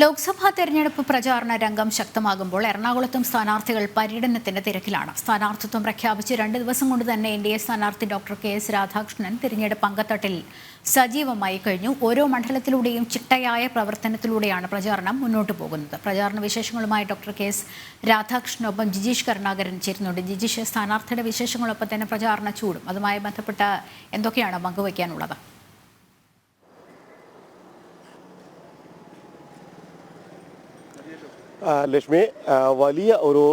ലോക്സഭാ തെരഞ്ഞെടുപ്പ് പ്രചാരണ രംഗം ശക്തമാകുമ്പോൾ എറണാകുളത്തും സ്ഥാനാർത്ഥികൾ പര്യടനത്തിന്റെ തിരക്കിലാണ്. സ്ഥാനാർത്ഥിത്വം പ്രഖ്യാപിച്ച് രണ്ട് ദിവസം കൊണ്ട് തന്നെ എൻ ഡി എ സ്ഥാനാർത്ഥി ഡോക്ടർ കെ എസ് രാധാകൃഷ്ണൻ തിരഞ്ഞെടുപ്പ് അങ്കത്തട്ടിൽ സജീവമായി കഴിഞ്ഞു. ഓരോ മണ്ഡലത്തിലൂടെയും ചിട്ടയായ പ്രവർത്തനത്തിലൂടെയാണ് പ്രചാരണം മുന്നോട്ട് പോകുന്നത്. പ്രചാരണ വിശേഷങ്ങളുമായി ഡോക്ടർ കെ എസ് രാധാകൃഷ്ണനൊപ്പം ജിജീഷ് കരുണാകരൻ ചേരുന്നുണ്ട്. ജിജീഷ് സ്ഥാനാർത്ഥിയുടെ വിശേഷങ്ങളൊപ്പം തന്നെ പ്രചാരണ ചൂടും. അതുമായി ബന്ധപ്പെട്ട എന്തൊക്കെയാണ് പങ്കുവയ്ക്കാനുള്ളത്? ലക്ഷ്മി വലിയ ഒരു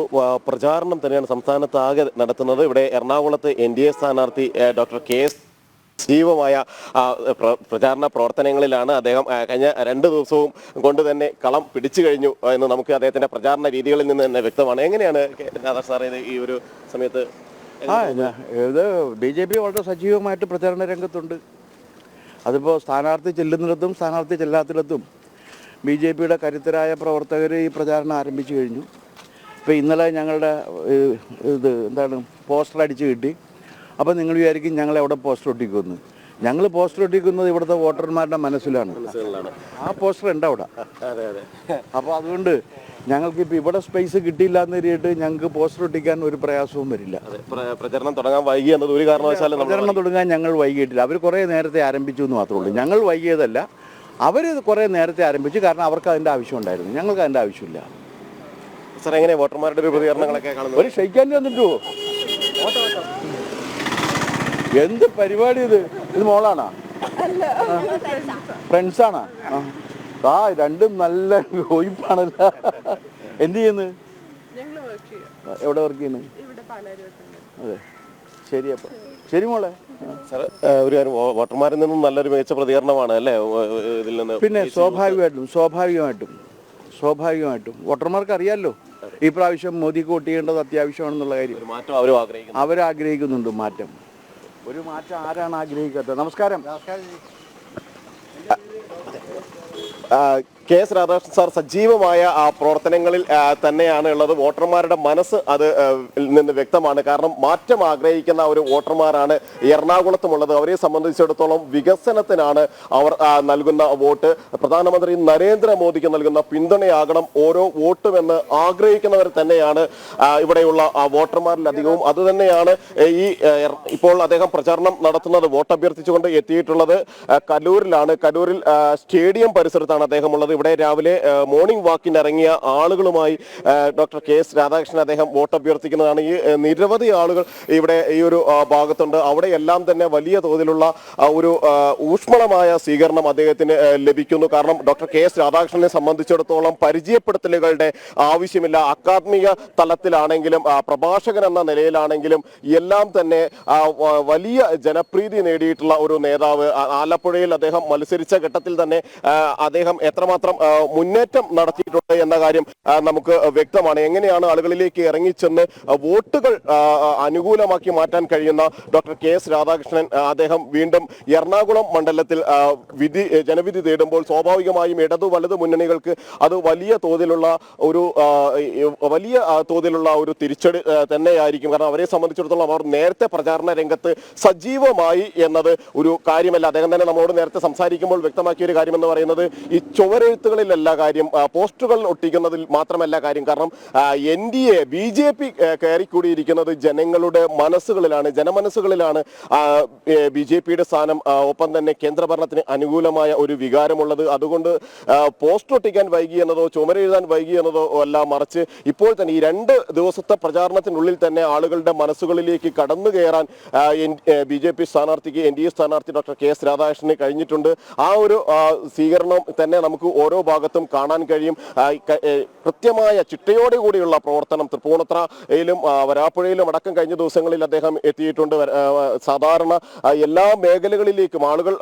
പ്രചാരണം തന്നെയാണ് സംസ്ഥാനത്ത് ആകെ നടത്തുന്നത്. ഇവിടെ എറണാകുളത്ത് എൻ ഡി എ സ്ഥാനാർത്ഥി ഡോക്ടർ കെ എസ് സജീവമായ പ്രചാരണ പ്രവർത്തനങ്ങളിലാണ് അദ്ദേഹം കഴിഞ്ഞ രണ്ട് ദിവസവും കൊണ്ട് തന്നെ കളം പിടിച്ചു കഴിഞ്ഞു എന്ന് നമുക്ക് അദ്ദേഹത്തിന്റെ പ്രചാരണ രീതികളിൽ നിന്ന് തന്നെ വ്യക്തമാണ്. എങ്ങനെയാണ് ഇത് ഈ ഒരു സമയത്ത് ആ ഇത് ബി ജെ പി വളരെ സജീവമായിട്ട് പ്രചാരണ രംഗത്തുണ്ട്. അതിപ്പോൾ സ്ഥാനാർത്ഥി ചെല്ലുന്നിടത്തും സ്ഥാനാർത്ഥി ചെല്ലാത്തിടത്തും ബി ജെ പിയുടെ കരുത്തരായ പ്രവർത്തകർ ഈ പ്രചാരണം ആരംഭിച്ചു കഴിഞ്ഞു. ഇപ്പോൾ ഇന്നലെ ഞങ്ങളുടെ ഇത് എന്താണ് പോസ്റ്റർ അടിച്ച് കിട്ടി. അപ്പോൾ നിങ്ങൾ വിചാരിക്കും ഞങ്ങൾ എവിടെ പോസ്റ്റർ ഒട്ടിക്കുമെന്ന്. ഞങ്ങൾ പോസ്റ്റർ ഒട്ടിക്കുന്നത് ഇവിടുത്തെ വോട്ടർമാരുടെ മനസ്സിലാണ്. ആ പോസ്റ്റർ ഉണ്ട് അവിടെ. അപ്പോൾ അതുകൊണ്ട് ഞങ്ങൾക്ക് ഇപ്പോൾ ഇവിടെ സ്പേസ് കിട്ടിയില്ല എന്ന് കരുതിയിട്ട് ഞങ്ങൾക്ക് പോസ്റ്റർ ഒട്ടിക്കാൻ ഒരു പ്രയാസവും വരില്ല. പ്രചരണം തുടങ്ങാൻ വൈകി എന്നത് ഒരു കാരണവശാലും പ്രചരണം തുടങ്ങാൻ ഞങ്ങൾ വൈകിയിട്ടില്ല. അവർ കുറേ നേരത്തെ ആരംഭിച്ചു എന്ന് മാത്രമേ ഉള്ളൂ. ഞങ്ങൾ വൈകിയതല്ല. അവർ കുറേ നേരത്തെ ആരംഭിച്ചു. കാരണം അവർക്ക് അതിന്റെ ആവശ്യമുണ്ടായിരുന്നു. ഞങ്ങൾക്ക് അതിന്റെ ആവശ്യമില്ല. സാർ എങ്ങനെ വോട്ടർമാരുടെ ഒരു പ്രതികരണങ്ങളൊക്കെ കാണുന്നത്? ഒരു ഷെയ്ക്കാൻ വന്നിട്ടോ എന്ത് പരിപാടി ഇത്? ഇത് മോളാണോ? ഫ്രണ്ട്സാണോ? ആ രണ്ടും നല്ല ഒഴിപ്പാണല്ല എന്ത് ചെയ്യുന്നു? എവിടെ വർക്ക് ചെയ്യുന്നു? അതെ. ശരി അപ്പോൾ ശരി മോളെ. ഒരു വോട്ടർമാരിൽ നിന്നും നല്ലൊരു മികച്ച പ്രതികരണമാണ് അല്ലേ? ഇതിൽ നിന്ന് പിന്നെ സ്വാഭാവികമായിട്ടും സ്വാഭാവികമായിട്ടും സ്വാഭാവികമായിട്ടും വോട്ടർമാർക്ക് അറിയാമല്ലോ ഈ പ്രാവശ്യം മോദിക്ക് വോട്ട് ചെയ്യേണ്ടത് അത്യാവശ്യമാണെന്നുള്ള കാര്യം. മാറ്റം അവരും ആഗ്രഹിക്കുന്നു അവരാഗ്രഹിക്കുന്നുണ്ട് മാറ്റം. ഒരു മാറ്റം ആരാണ് ആഗ്രഹിക്കാത്തത്? നമസ്കാരം. കെ എസ് രാധാകൃഷ്ണൻ സാർ സജീവമായ ആ പ്രവർത്തനങ്ങളിൽ തന്നെയാണ് ഉള്ളത്. വോട്ടർമാരുടെ മനസ്സ് അത് നിന്ന് വ്യക്തമാണ്. കാരണം മാറ്റം ആഗ്രഹിക്കുന്ന ഒരു വോട്ടർമാരാണ് എറണാകുളത്തുമുള്ളത്. അവരെ സംബന്ധിച്ചിടത്തോളം വികസനത്തിനാണ് അവർ നൽകുന്ന വോട്ട്. പ്രധാനമന്ത്രി നരേന്ദ്രമോദിക്ക് നൽകുന്ന പിന്തുണയാകണം ഓരോ വോട്ടുമെന്ന് ആഗ്രഹിക്കുന്നവർ തന്നെയാണ് ഇവിടെയുള്ള വോട്ടർമാരിൽ അധികവും. അതുതന്നെയാണ് ഈ ഇപ്പോൾ അദ്ദേഹം പ്രചാരണം നടത്തുന്നത് വോട്ട് അഭ്യർത്ഥിച്ചുകൊണ്ട് എത്തിയിട്ടുള്ളത് കലൂരിലാണ്. കലൂരിൽ സ്റ്റേഡിയം പരിസരത്താണ് അദ്ദേഹം ഉള്ളത് ഇവിടെ രാവിലെ മോർണിംഗ് വാക്കിന് ഇറങ്ങിയ ആളുകളുമായി ഡോക്ടർ കെ എസ് രാധാകൃഷ്ണൻ അദ്ദേഹം വോട്ട് അഭ്യർത്ഥിക്കുന്നതാണ്. ഈ നിരവധി ആളുകൾ ഇവിടെ ഈ ഒരു ഭാഗത്തുണ്ട്. അവിടെയെല്ലാം തന്നെ വലിയ തോതിലുള്ള ഒരു ഊഷ്മളമായ സ്വീകരണം അദ്ദേഹത്തിന് ലഭിക്കുന്നു. കാരണം ഡോക്ടർ കെ എസ് രാധാകൃഷ്ണനെ സംബന്ധിച്ചിടത്തോളം പരിചയപ്പെടുത്തലുകളുടെ ആവശ്യമില്ല. അക്കാദമിക തലത്തിലാണെങ്കിലും പ്രഭാഷകൻ എന്ന നിലയിലാണെങ്കിലും എല്ലാം തന്നെ വലിയ ജനപ്രീതി നേടിയിട്ടുള്ള ഒരു നേതാവ്. ആലപ്പുഴയിൽ അദ്ദേഹം മത്സരിച്ച ഘട്ടത്തിൽ തന്നെ അദ്ദേഹം എത്രമാത്രം ആ, മുന്നേറ്റം നടത്തിയിട്ടുണ്ട് എന്ന കാര്യം നമുക്ക് വ്യക്തമാണ്. എങ്ങനെയാണ് ആളുകളിലേക്ക് ഇറങ്ങിച്ചെന്ന് വോട്ടുകൾ അനുകൂലമാക്കി മാറ്റാൻ കഴിയുന്ന ഡോക്ടർ കെ എസ് രാധാകൃഷ്ണൻ അദ്ദേഹം വീണ്ടും എറണാകുളം മണ്ഡലത്തിൽ വിധി ജനവിധി തേടുമ്പോൾ സ്വാഭാവികമായും ഇടതു വലതു മുന്നണികൾക്ക് അത് വലിയ തോതിലുള്ള ഒരു വലിയ തോതിലുള്ള ഒരു തിരിച്ചടി തന്നെയായിരിക്കും. കാരണം അവരെ സംബന്ധിച്ചിടത്തോളം അവർ നേരത്തെ പ്രചാരണ രംഗത്ത് സജീവമായി എന്നത് ഒരു കാര്യമല്ല. അദ്ദേഹം തന്നെ നമ്മളോട് നേരത്തെ സംസാരിക്കുമ്പോൾ വ്യക്തമാക്കിയ ഒരു കാര്യം എന്ന് പറയുന്നത് ഈ ചുവരെഴുത്തുകളിലല്ല കാര്യം പോസ്റ്ററുകൾ ഒട്ടിക്കുന്നതിൽ മാത്രമല്ല കാര്യം. കാരണം N D A B J P കയറിക്കൂടിയിരിക്കുന്നത് ജനങ്ങളുടെ മനസ്സുകളിലാണ്. ജനമനസ്സുകളിലാണ് ബി ജെ പിയുടെ സ്ഥാനം ഒപ്പം തന്നെ കേന്ദ്രഭരണത്തിന് അനുകൂലമായ ഒരു വികാരമുള്ളത്. അതുകൊണ്ട് പോസ്റ്റ് പോസ്റ്റർ ഒട്ടിക്കാൻ വൈകി എന്നതോ ചുമരെഴുതാൻ വൈകി എന്നതോ അല്ല മറിച്ച് ഇപ്പോൾ തന്നെ ഈ രണ്ട് ദിവസത്തെ പ്രചാരണത്തിനുള്ളിൽ തന്നെ ആളുകളുടെ മനസ്സുകളിലേക്ക് കടന്നു കയറാൻ ബി ജെ പി സ്ഥാനാർത്ഥിക്ക് എൻ ഡി എ സ്ഥാനാർത്ഥി ഡോക്ടർ കെ എസ് രാധാകൃഷ്ണന് കഴിഞ്ഞിട്ടുണ്ട്. ആ ഒരു സ്വീകരണം തന്നെ നമുക്ക് ഓരോ ഭാഗത്തും കാണാൻ കഴിയും. കൃത്യമായ ചിട്ടയോടെ കൂടിയുള്ള പ്രവർത്തനം തൃപ്പൂണിത്രയിലും വരാപ്പുഴയിലും അടക്കം കഴിഞ്ഞ ദിവസങ്ങളിൽ അദ്ദേഹം എത്തിയിട്ടുണ്ട്. സാധാരണ എല്ലാ മേഖലകളിലേക്കും ആളുകൾ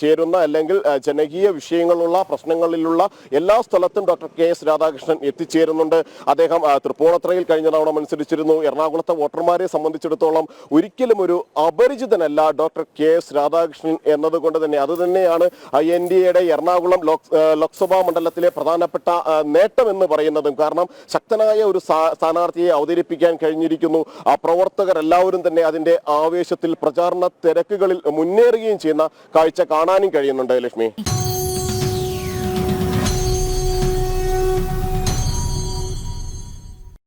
ചേരുന്ന അല്ലെങ്കിൽ ജനകീയ വിഷയങ്ങളുള്ള പ്രശ്നങ്ങളിലുള്ള എല്ലാ സ്ഥലത്തും ഡോക്ടർ കെ എസ് രാധാകൃഷ്ണൻ എത്തിച്ചേരുന്നുണ്ട്. അദ്ദേഹം തൃപ്പൂണത്രയിൽ കഴിഞ്ഞ തവണ മത്സരിച്ചിരുന്നു. എറണാകുളത്തെ വോട്ടർമാരെ സംബന്ധിച്ചിടത്തോളം ഒരിക്കലും ഒരു അപരിചിതനല്ല ഡോക്ടർ കെ എസ് രാധാകൃഷ്ണൻ എന്നതുകൊണ്ട് തന്നെ. അത് തന്നെയാണ് എൻ ഡി എയുടെ എറണാകുളം ലോക് ലോക്സഭാ മണ്ഡലത്തിലെ പ്രധാനപ്പെട്ട നേട്ടം എന്ന് പറയുന്നതും കാരണം ശക്തനായ ഒരു സ്ഥാനാർത്ഥിയെ അവതരിപ്പിക്കാൻ കഴിഞ്ഞിരിക്കുന്നു. ആ പ്രവർത്തകർ എല്ലാവരും തന്നെ അതിന്റെ ആവേശത്തിൽ പ്രചാരണ തിരക്കുകളിൽ മുന്നേറുകയും ചെയ്യുന്ന കാഴ്ച കാണാനും കഴിയുന്നുണ്ട് ലക്ഷ്മി.